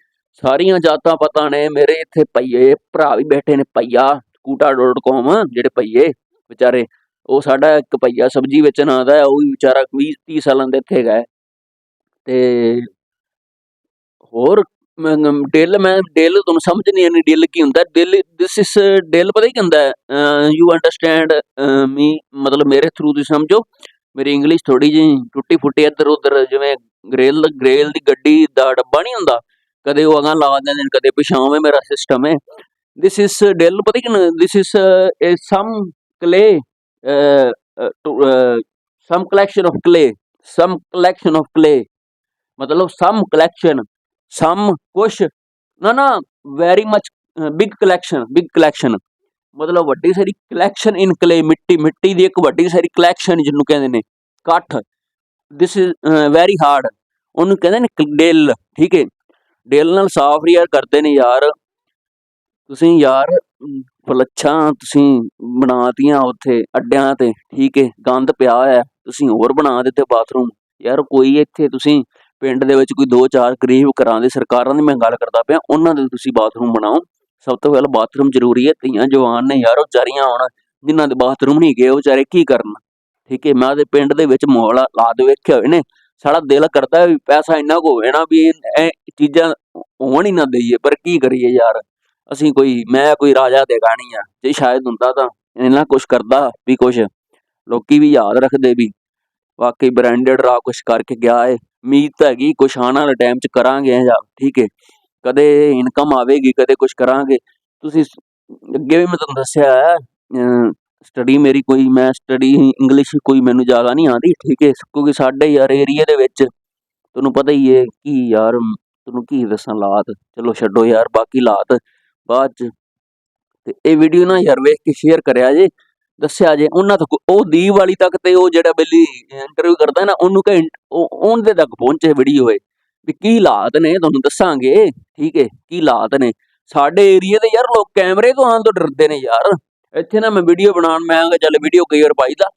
Speaker 1: ਸਾਰੀਆਂ ਜਾਤਾਂ ਪਤਾ ਨੇ ਮੇਰੇ ਇੱਥੇ ਪਈਏ ਭਰਾ ਵੀ ਬੈਠੇ ਨੇ ਪਈਆ ਕੂਟਾ.com ਜਿਹੜੇ ਪਈਏ ਵਿਚਾਰੇ, ਉਹ ਸਾਡਾ ਇੱਕ ਪਈਆ ਸਬਜ਼ੀ ਵੇਚਣ ਆਉਂਦਾ ਹੈ, ਉਹ ਵੀ ਵਿਚਾਰਾ 20 30 ਸਾਲਾਂ ਦੇ ਇੱਥੇ ਗਏ ਤੇ ਹੋਰ ਡਿਲ, ਮੈਂ ਡਿਲ ਤੁਹਾਨੂੰ ਸਮਝ ਨਹੀਂ ਆਣੀ ਡਿਲ ਕੀ ਹੁੰਦਾ। ਡਿਲ ਦਿਸ ਇਜ਼ ਡਿਲ ਪਤਾ ਹੀ ਹੁੰਦਾ ਯੂ ਅੰਡਰਸਟੈਂਡ ਮੀ ਮਤਲਬ ਮੇਰੇ ਥਰੂ ਤੁਸੀਂ ਸਮਝੋ। ਮੇਰੀ ਇੰਗਲਿਸ਼ ਥੋੜੀ ਜਿਹੀ ਟੁੱਟੀ ਫੁੱਟੀ ਇੱਧਰ ਉੱਧਰ, ਜਿਵੇਂ ਗ੍ਰੇਲ ਗ੍ਰੇਲ ਦੀ ਗੱਡੀ ਦਾ ਡੱਬਾ ਨਹੀਂ ਹੁੰਦਾ। ਕਦੇ ਉਹ ਅਗਾਂ ਲਾ ਦਿੰਦੇ ਨੇ, ਕਦੇ ਪਿਛਾਵੇਂ ਮੇਰਾ ਸਿਸਟਮ ਹੈ ਦਿਸ ਇਜ਼ ਡਿਲ ਪਤਾ ਕੀ this is some clay some collection of clay some collection of clay ਮਤਲਬ ਸਮ ਕਲੈਕਸ਼ਨ ਸਮ ਕੁਛ ਨਾ ਨਾ very much big collection big collection ਮਤਲਬ ਵੱਡੀ ਸਾਰੀ ਕਲੈਕਸ਼ਨ ਇਨ ਕਲੇ ਮਿੱਟੀ ਮਿੱਟੀ ਦੀ ਇੱਕ ਵੱਡੀ ਸਾਰੀ ਕਲੈਕਸ਼ਨ ਜਿਹਨੂੰ ਕਹਿੰਦੇ ਨੇ ਕੱਠ। ਦਿਸ ਇਜ਼ ਵੈਰੀ ਹਾਰਡ ਉਹਨੂੰ ਕਹਿੰਦੇ ਨੇ ਡਿਲ ਠੀਕ ਹੈ ਡਿਲ ਨਾਲ ਸਾਫ਼ ਯਾਰ ਕਰਦੇ ਨੇ ਯਾਰ। ਤੁਸੀਂ ਯਾਰ ਫਲੱਛਾਂ ਤੁਸੀਂ ਬਣਾਤੀਆਂ ਉੱਥੇ ਅੱਡਿਆਂ ਤੇ ਠੀਕ ਹੈ ਗੰਦ ਪਿਆ ਹੋਇਆ। ਹੈ, ਤੁਸੀਂ ਹੋਰ ਬਣਾ ਦਿੱਤੇ ਬਾਥਰੂਮ ਯਾਰ ਕੋਈ ਇੱਥੇ ਤੁਸੀਂ ਪਿੰਡ ਦੇ ਵਿੱਚ ਕੋਈ ਦੋ ਚਾਰ ਗਰੀਬ ਘਰਾਂ ਦੇ ਸਰਕਾਰਾਂ ਦੀ ਮੈਂ ਗੱਲ ਕਰਦਾ ਪਿਆ, ਉਹਨਾਂ ਦੇ ਤੁਸੀਂ ਬਾਥਰੂਮ ਬਣਾਓ। ਸਭ ਤੋਂ ਪਹਿਲਾਂ ਬਾਥਰੂਮ ਜ਼ਰੂਰੀ ਹੈ, ਧੀਆਂ ਜਵਾਨ ਨੇ ਯਾਰ ਉਹ ਵਿਚਾਰੀਆਂ ਹੁਣ ਜਿਨ੍ਹਾਂ ਦੇ ਬਾਥਰੂਮ ਨਹੀਂ ਗਏ, ਉਹ ਵਿਚਾਰੇ ਕੀ ਕਰਨ? ਠੀਕ ਹੈ, ਮੈਂ ਉਹਦੇ ਪਿੰਡ ਦੇ ਵਿੱਚ ਮਾਹੌਲ ਦੇ ਵੇਖਿਆ ਹੋਏ ਨੇ, ਸਾਡਾ ਦਿਲ ਕਰਦਾ ਵੀ ਪੈਸਾ ਇੰਨਾ ਕੁ ਹੋਵੇ ਨਾ ਵੀ ਇਹ ਚੀਜ਼ਾਂ ਹੋਣ ਹੀ ਨਾ ਦਈਏ, ਪਰ ਕੀ ਕਰੀਏ ਯਾਰ? ਅਸੀਂ ਕੋਈ, ਮੈਂ ਕੋਈ ਰਾਜਾ ਦੇ ਗਾਣੀ ਆ, ਜੇ ਸ਼ਾਇਦ ਹੁੰਦਾ ਤਾਂ ਇੰਨਾ ਕੁਛ ਕਰਦਾ ਵੀ ਕੁਛ, ਲੋਕੀ ਵੀ ਯਾਦ ਰੱਖਦੇ ਵੀ। ਵਾਕਈ ਬ੍ਰਾਂਡਡ ਰਾ ਕੁਛ ਕਰਕੇ ਗਿਆ ਏ। ਉਮੀਦ ਤਾਂ ਹੈਗੀ ਕੁਛ ਆਉਣ ਵਾਲੇ ਟਾਈਮ 'ਚ ਕਰਾਂਗੇ ਜਾਂ ਠੀਕ ਹੈ ਕਦੇ ਇਨਕਮ ਆਵੇਗੀ, ਕਦੇ ਕੁਛ ਕਰਾਂਗੇ। ਤੁਸੀਂ ਅੱਗੇ ਵੀ ਮੈਂ ਤੁਹਾਨੂੰ ਦੱਸਿਆ ਹੈ ਸਟੱਡੀ ਮੇਰੀ ਕੋਈ, ਮੈਂ ਸਟੱਡੀ ਇੰਗਲਿਸ਼ ਕੋਈ ਮੈਨੂੰ ਜ਼ਿਆਦਾ ਨਹੀਂ ਆਉਂਦੀ, ਠੀਕ ਹੈ ਕਿਉਂਕਿ ਸਾਡੇ ਯਾਰ ਏਰੀਆ ਦੇ ਵਿੱਚ ਤੁਹਾਨੂੰ ਪਤਾ ਹੀ ਹੈ ਕਿ ਯਾਰ, ਤੁਹਾਨੂੰ ਕੀ ਦੱਸਾਂ ਲਾਤ। ਚਲੋ ਛੱਡੋ ਯਾਰ, ਬਾਕੀ ਲਾਤ। ਬਾਅਦ ਚ, ਤੇ ਇਹ ਵੀਡੀਓ ਨਾ ਯਾਰ ਵੇਖ ਕੇ ਸ਼ੇਅਰ ਕਰਿਆ ਜੇ। ਦੱਸਿਆ ਜੇ, ਉਹਨਾਂ ਤੱਕ, ਉਹ ਦੀਪ ਵਾਲੀ ਤੱਕ ਤੇ ਉਹ ਜਿਹੜਾ ਬੇਲੀ ਇੰਟਰਵਿਊ ਕਰਦਾ ਨਾ, ਉਹਨੂੰ ਕਹੇ ਉਹਦੇ ਤੱਕ ਪਹੁੰਚੇ ਵੀਡੀਓ ਹੈ ਵੀ ਕੀ ਹਾਲਾਤ ਨੇ, ਤੁਹਾਨੂੰ ਦੱਸਾਂਗੇ, ਠੀਕ ਹੈ ਕੀ ਹਾਲਾਤ ਨੇ। ਸਾਡੇ ਏਰੀਆ ਦੇ ਯਾਰ ਲੋਕ ਕੈਮਰੇ ਤੋਂ ਆਉਣ ਤੋਂ ਡਰਦੇ ਨੇ ਯਾਰ। ਇੱਥੇ ਨਾ ਮੈਂ ਵੀਡੀਓ ਬਣਾਉਣ, ਮੈਂ ਆਂਗਾ ਚੱਲ ਵੀਡੀਓ ਕਈ ਵਾਰ ਪਾਈਦਾ।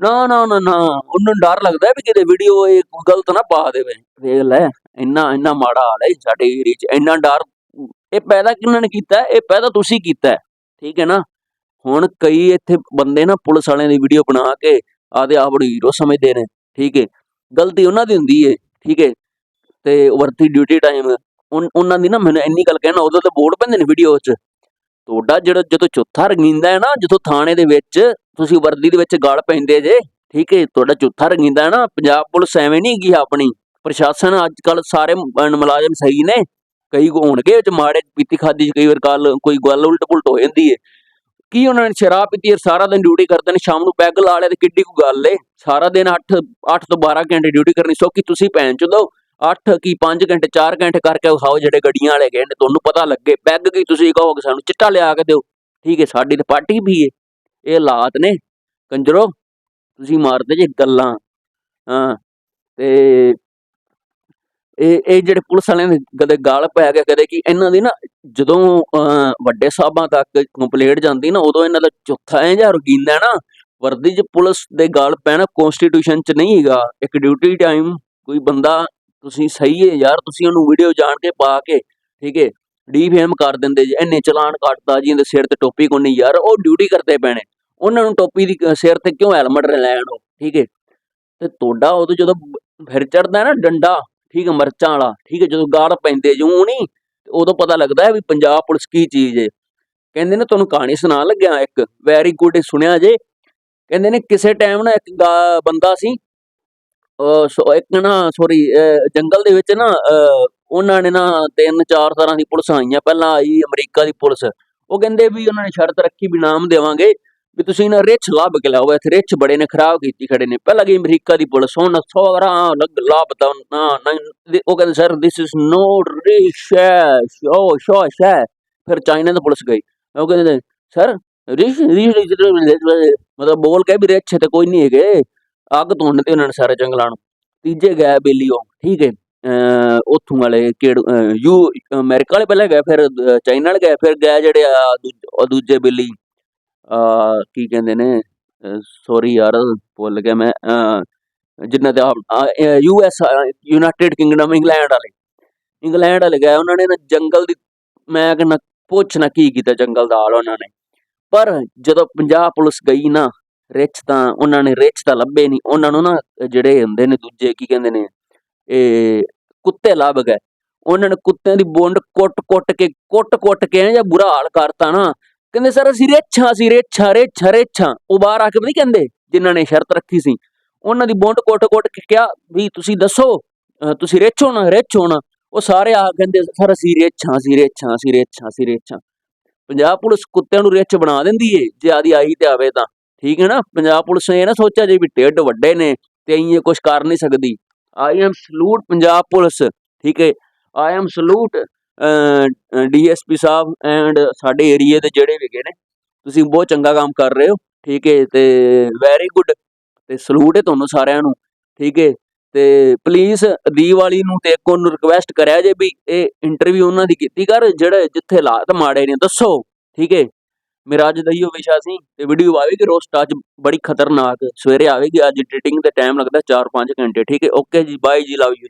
Speaker 1: ਨਾ ਨਾ ਨਾ ਨਾ, ਉਹਨੂੰ ਡਰ ਲੱਗਦਾ ਵੀ ਕਿਤੇ ਵੀਡੀਓ ਇਹ ਗਲਤ ਨਾ ਪਾ ਦੇਵੇ। ਵੇਖ ਲੈ, ਇੰਨਾ ਇੰਨਾ ਮਾੜਾ ਹਾਲ ਹੈ ਸਾਡੇ ਏਰੀਆ 'ਚ, ਇੰਨਾ ਡਰ, ਇਹ ਪੈਦਾ ਕਿਹਨਾਂ ਨੇ ਕੀਤਾ, ਇਹ ਪੈਦਾ ਤੁਸੀਂ ਕੀਤਾ, ਠੀਕ ਹੈ ਨਾ? ਹੁਣ ਕਈ ਇੱਥੇ ਬੰਦੇ ਨਾ ਪੁਲਿਸ ਵਾਲਿਆਂ ਦੀ ਵੀਡੀਓ ਬਣਾ ਕੇ ਆਦੇ ਆਪ ਨੂੰ ਹੀਰੋ ਸਮਝਦੇ ਨੇ, ਠੀਕ ਹੈ ਗਲਤੀ ਉਹਨਾਂ ਦੀ ਹੁੰਦੀ ਹੈ ਠੀਕ ਹੈ ਤੇ ਵਰਤੀ ਡਿਊਟੀ ਟਾਈਮ ਉਹਨਾਂ ਦੀ ਨਾ ਮੈਨੂੰ ਇੰਨੀ ਗੱਲ ਕਹਿਣਾ ਉਦੋਂ ਤੇ ਬੋਰਡ ਪੈਂਦੇ ਨੇ ਵੀਡੀਓ 'ਚ ਤੁਹਾਡਾ ਜਿਹੜਾ ਜਦੋਂ ਚੌਥਾ ਰੰਗੀਂਦਾ ਹੈ ਨਾ, ਜਦੋਂ ਥਾਣੇ ਦੇ ਵਿੱਚ ਤੁਸੀਂ ਵਰਦੀ ਦੇ ਵਿੱਚ ਗਲ ਪੈਂਦੇ ਜੇ, ਠੀਕ ਹੈ ਤੁਹਾਡਾ ਚੌਥਾ ਰੰਗੀਂਦਾ ਹੈ ਨਾ, ਪੰਜਾਬ ਪੁਲਿਸ ਐਵੇਂ ਨਹੀਂ ਹੈਗੀ ਆਪਣੀ। ਪ੍ਰਸ਼ਾਸਨ ਅੱਜ ਕੱਲ ਸਾਰੇ ਮੁਲਾਜ਼ਮ ਸਹੀ ਨੇ। ਕਈ ਹੋਣਗੇ ਉਹ ਮਾੜੇ ਪੀਤੀ ਖਾਦੀ ਚ ਕਈ ਵਾਰ ਕੱਲ ਕੋਈ ਗੱਲ ਉਲਟ ਪੁਲਟ ਹੋ ਜਾਂਦੀ ਹੈ ਕੀ ਉਹਨਾਂ ਨੇ ਸ਼ਰਾਬ ਪੀਤੀ ਹੈ, ਸਾਰਾ ਦਿਨ ਡਿਊਟੀ ਕਰਦੇ ਨੇ ਸ਼ਾਮ ਨੂੰ ਪੈਗ ਲਾ ਲਿਆ ਤੇ ਕਿੱਡੀ ਕੁ ਗੱਲ ਏ। ਸਾਰਾ ਦਿਨ 8 8 ਤੋਂ 12 ਘੰਟੇ ਡਿਊਟੀ ਕਰਨੀ ਸੌਖੀ ਤੁਸੀਂ ਭੈਣ ਚੋਦੋ 8 ਕੀ 5 ਘੰਟੇ 4 ਘੰਟੇ ਕਰਕੇ ਖਾਓ ਜਿਹੜੇ ਗੱਡੀਆਂ ਵਾਲੇ ਗਏ ਨੇ ਤੁਹਾਨੂੰ ਪਤਾ ਲੱਗੇ ਪੈਗ ਕੀ ਤੁਸੀਂ ਕਹੋਗੇ ਸਾਨੂੰ ਚਿੱਟਾ ਲਿਆ ਕੇ ਦਿਓ। ਠੀਕ ਹੈ ਸਾਡੀ ਤੇ ਪਾਰਟੀ ਵੀ ਏ। ਇਹ ਹਾਲਾਤ ਨੇ। ਕੰਜਰੋ ਤੁਸੀਂ ਮਾਰਦੇ ਜੇ ਗੱਲਾਂ। ਹਾਂ ਤੇ ਇਹ ਇਹ ਜਿਹੜੇ ਪੁਲਿਸ ਵਾਲਿਆਂ ਦੇ ਕਦੇ ਗਾਲ ਪੈ ਗਿਆ ਕਦੇ ਕਿ ਇਹਨਾਂ ਦੀ ਨਾ ਜਦੋਂ ਅਹ, ਵੱਡੇ ਸਾਹਿਬਾਂ ਤੱਕ ਕੰਪਲੇਂਟ ਜਾਂਦੀ ਨਾ ਉਦੋਂ ਇਹਨਾਂ ਦਾ ਚੌਥਾ ਐ ਜਾਂ ਰੁਕੀਂਦਾ ਨਾ ਵਰਦੀ 'ਚ ਪੁਲਿਸ ਦੇ ਗਾਲ ਪੈਣਾ ਕਨਸਟੀਟਿਊਸ਼ਨ 'ਚ ਨਹੀਂ ਹੈਗਾ। ਇੱਕ ਡਿਊਟੀ ਟਾਈਮ ਕੋਈ ਬੰਦਾ ਤੁਸੀਂ ਸਹੀ ਹੈ ਯਾਰ ਤੁਸੀਂ ਉਹਨੂੰ ਵੀਡੀਓ ਜਾਣ ਕੇ ਪਾ ਕੇ ਠੀਕ ਹੈ ਡੀਫੇਮ ਕਰ ਦਿੰਦੇ ਜੀ ਇੰਨੇ ਚਲਾਨ ਕੱਟਦਾ ਜੀ ਇਹਦੇ ਸਿਰ ਤੇ ਟੋਪੀ ਕੋਈ ਨਹੀਂ ਯਾਰ ਉਹ ਡਿਊਟੀ ਕਰਦੇ ਪੈਣੇ। ਉਹਨਾਂ ਨੂੰ ਟੋਪੀ ਦੀ ਸਿਰ ਤੇ ਕਿਉਂ ਹੈਲਮਟ ਲੈਣ ਠੀਕ ਹੈ ਤੇ ਤੁਹਾਡਾ ਉਦੋਂ ਜਦੋਂ ਫਿਰ ਚੜਦਾ ਨਾ ਡੰਡਾ ਠੀਕ ਹੈ ਮਿਰਚਾਂ ਵਾਲਾ ਠੀਕ ਹੈ ਜਦੋਂ ਗਾੜ ਪੈਂਦੇ ਜੂ ਨਹੀਂ ਤੇ ਉਦੋਂ ਪਤਾ ਲੱਗਦਾ ਹੈ ਵੀ ਪੰਜਾਬ ਪੁਲਿਸ ਕੀ ਚੀਜ਼ ਹੈ ਕਹਿੰਦੇ ਨੇ ਤੁਹਾਨੂੰ ਕਹਾਣੀ ਸੁਣਾ ਲੱਗਿਆ ਇੱਕ ਵੈਰੀ ਗੁੱਡ ਸੁਣਿਆ ਜੇ? ਕਹਿੰਦੇ ਨੇ ਕਿਸੇ ਟਾਈਮ ਨਾ ਇੱਕ ਗਾ- ਬੰਦਾ ਸੀ ਅਹ ਇੱਕ ਨਾ ਸੋਰੀ ਜੰਗਲ ਦੇ ਵਿੱਚ ਨਾ ਅਹ, ਉਹਨਾਂ ਨੇ ਨਾ ਤਿੰਨ ਚਾਰ ਤਰ੍ਹਾਂ ਦੀ ਪੁਲਿਸ ਆਈਆਂ ਪਹਿਲਾਂ ਆਈ ਅਮਰੀਕਾ ਦੀ ਪੁਲਿਸ। ਉਹ ਕਹਿੰਦੇ ਵੀ ਉਹਨਾਂ ਨੇ ਸ਼ਰਤ ਰੱਖੀ ਵੀ ਨਾਮ ਦੇਵਾਂਗੇ ਵੀ ਤੁਸੀਂ ਨਾ ਰਿਚ ਲੱਭ ਕੇ ਲਾਓ ਇੱਥੇ ਰਿਚ ਬੜੇ ਨੇ, ਖਰਾਬ ਕੀਤੀ ਖੜੇ ਨੇ। ਪਹਿਲਾਂ ਗਈ ਅਮਰੀਕਾ ਦੀ ਪੁਲਿਸ, ਹੁਣ ਸੋਰਾ ਲੱਗ ਲੱਭ ਨਾ ਉਹ ਕਹਿੰਦੇ sir this is no rich show show ਸ਼ੈ ਫਿਰ ਚਾਈਨਾ ਦੀ ਪੁਲਿਸ ਗਈ। ਉਹ ਕਹਿੰਦੇ ਸਰ ਰਿਚ ਰਿਚ ਮਤਲਬ ਬੋਲ ਕੇ ਵੀ ਰਿਚ ਤੇ ਕੋਈ ਨਹੀਂ ਹੈਗੇ। ਅੱਗ ਤੋੜਨ ਤੇ ਉਹਨਾਂ ਨੇ ਸਾਰੇ ਜੰਗਲਾਂ ਨੂੰ। ਤੀਜੇ ਗਏ ਬੇਲੀਓ, ਠੀਕ ਹੈ। ਅਹ ਉੱਥੋਂ ਵਾਲੇ ਕਿਹੜ ਯੂ, ਅਮਰੀਕਾ ਵਾਲੇ ਪਹਿਲਾਂ ਗਏ, ਫਿਰ ਚਾਈਨਾ ਵਾਲੇ ਗਏ, ਫਿਰ ਗਏ ਜਿਹੜੇ ਦੂਜੇ ਬੇਲੀ। ਕੀ ਕਹਿੰਦੇ ਨੇ ਸੌਰੀ ਯਾਰ, ਭੁੱਲ ਗਿਆ ਮੈਂ, ਅਹ ਜਿਨ੍ਹਾਂ U S United Kingdom England ਵਾਲੇ। ਇੰਗਲੈਂਡ ਵਾਲੇ ਗਏ, ਉਹਨਾਂ ਨੇ ਨਾ ਜੰਗਲ ਦੀ, ਮੈਂ ਕਹਿੰਦਾ ਪੁੱਛਣਾ ਕੀ ਕੀਤਾ ਜੰਗਲ ਦਾ ਹਾਲ ਉਹਨਾਂ ਨੇ। ਪਰ ਜਦੋਂ ਪੰਜਾਬ ਪੁਲਿਸ ਗਈ ਨਾ ਰਿਚ ਤਾਂ ਉਹਨਾਂ ਨੇ ਰਿਚ ਤਾਂ ਲੱਭੇ ਨਹੀਂ ਉਹਨਾਂ ਨੂੰ ਨਾ ਜਿਹੜੇ ਹੁੰਦੇ ਨੇ ਦੂਜੇ, ਕੀ ਕਹਿੰਦੇ ਨੇ, ਇਹ ਕੁੱਤੇ ਲੱਭ ਗਏ। ਉਹਨਾਂ ਨੇ ਕੁੱਤਿਆਂ ਦੀ ਬੋਂਡ ਕੁੱਟ-ਕੁੱਟ ਕੇ ਕੁੱਟ-ਕੁੱਟ ਕੇ ਜਾਂ ਬੁਰਾ ਹਾਲ ਕਰਤਾ ਨਾ ਕਹਿੰਦੇ, ਸਰ, ਅਸੀਂ ਰੇਛਾਂ ਅਸੀਂ ਰੇਛਾਂ ਰੇਛਾਂ ਰੇਛਾਂ। ਉਹ ਬਾਹਰ ਆ ਕੇ ਨਹੀਂ ਕਹਿੰਦੇ, ਜਿਨ੍ਹਾਂ ਨੇ ਸ਼ਰਤ ਰੱਖੀ ਸੀ। ਉਹਨਾਂ ਦੀ ਬੁੰਡ ਕੁੱਟ-ਕੁੱਟ ਕੇ ਕਿਹਾ ਵੀ, ਤੁਸੀਂ ਦੱਸੋ ਤੁਸੀਂ ਰਿਚ ਨਾ ਰਿਚ ਨਾ। ਉਹ ਸਾਰੇ ਆ ਕਹਿੰਦੇ, ਸਰ, ਅਸੀਂ ਰੇਛਾਂ ਅਸੀਂ ਰੇਛਾਂ ਅਸੀਂ ਰੇਛਾਂ ਅਸੀਂ ਰੇਛਾਂ। ਪੰਜਾਬ ਪੁਲਿਸ ਕੁੱਤਿਆਂ ਨੂੰ ਰਿਚ ਬਣਾ ਦਿੰਦੀ ਏ, ਜੇ ਆਦੀ ਆਈ ਤੇ ਆਵੇ ਤਾਂ। ਠੀਕ ਹੈ ਨਾ? ਪੰਜਾਬ ਪੁਲਿਸ ਨੇ ਇਹ ਨਾ ਸੋਚਿਆ ਜੇ ਵੀ ਢਿੱਡ ਵੱਡੇ ਨੇ ਤੇ ਅਸੀਂ ਇਹ ਕੁਝ ਕਰ ਨਹੀਂ ਸਕਦੀ। I am salute Punjab police, ਠੀਕ ਹੈ ਆਈ ਐਮ ਸਲੂਟ ਡੀਐਸਪੀ ਸਾਹਿਬ ਐਂਡ ਸਾਡੇ ਏਰੀਆ ਦੇ ਜਿਹੜੇ ਵੀ ਹੈਗੇ ਨੇ, ਤੁਸੀਂ ਬਹੁਤ ਚੰਗਾ ਕੰਮ ਕਰ ਰਹੇ ਹੋ, ਠੀਕ ਹੈ, ਤੇ ਵੈਰੀ ਗੁੱਡ ਤੇ ਸਲੂਟ ਹੈ ਤੁਹਾਨੂੰ ਸਾਰਿਆਂ ਨੂੰ, ਠੀਕ ਹੈ, ਤੇ ਪਲੀਜ਼ ਦੀਵਾਲੀ ਨੂੰ ਤੇ ਇੱਕ ਉਹਨੂੰ ਰਿਕਵੈਸਟ ਕਰਿਆ ਜੇ ਵੀ ਇਹ ਇੰਟਰਵਿਊ ਉਹਨਾਂ ਦੀ ਕੀਤੀ ਕਰ, ਜਿਹੜੇ ਜਿੱਥੇ ਹਾਲਾਤ ਮਾੜੇ ਨੇ, ਦੱਸੋ, ਠੀਕ ਹੈ, ਮੇਰਾ ਅੱਜ ਦਾ ਇਹੋ ਵਿਸ਼ਾ ਸੀ, ਤੇ ਵੀਡੀਓ ਆਵੇਗੀ ਰੋਸਟ ਅੱਜ ਬੜੀ ਖਤਰਨਾਕ, ਸਵੇਰੇ ਆਵੇਗੀ, ਅੱਜ ਐਡੀਟਿੰਗ ਤੇ ਟਾਈਮ ਲੱਗਦਾ 4-5 ਘੰਟੇ, ਠੀਕ ਹੈ ਓਕੇ ਜੀ ਬਾਏ ਜੀ ਲਵ ਯੂ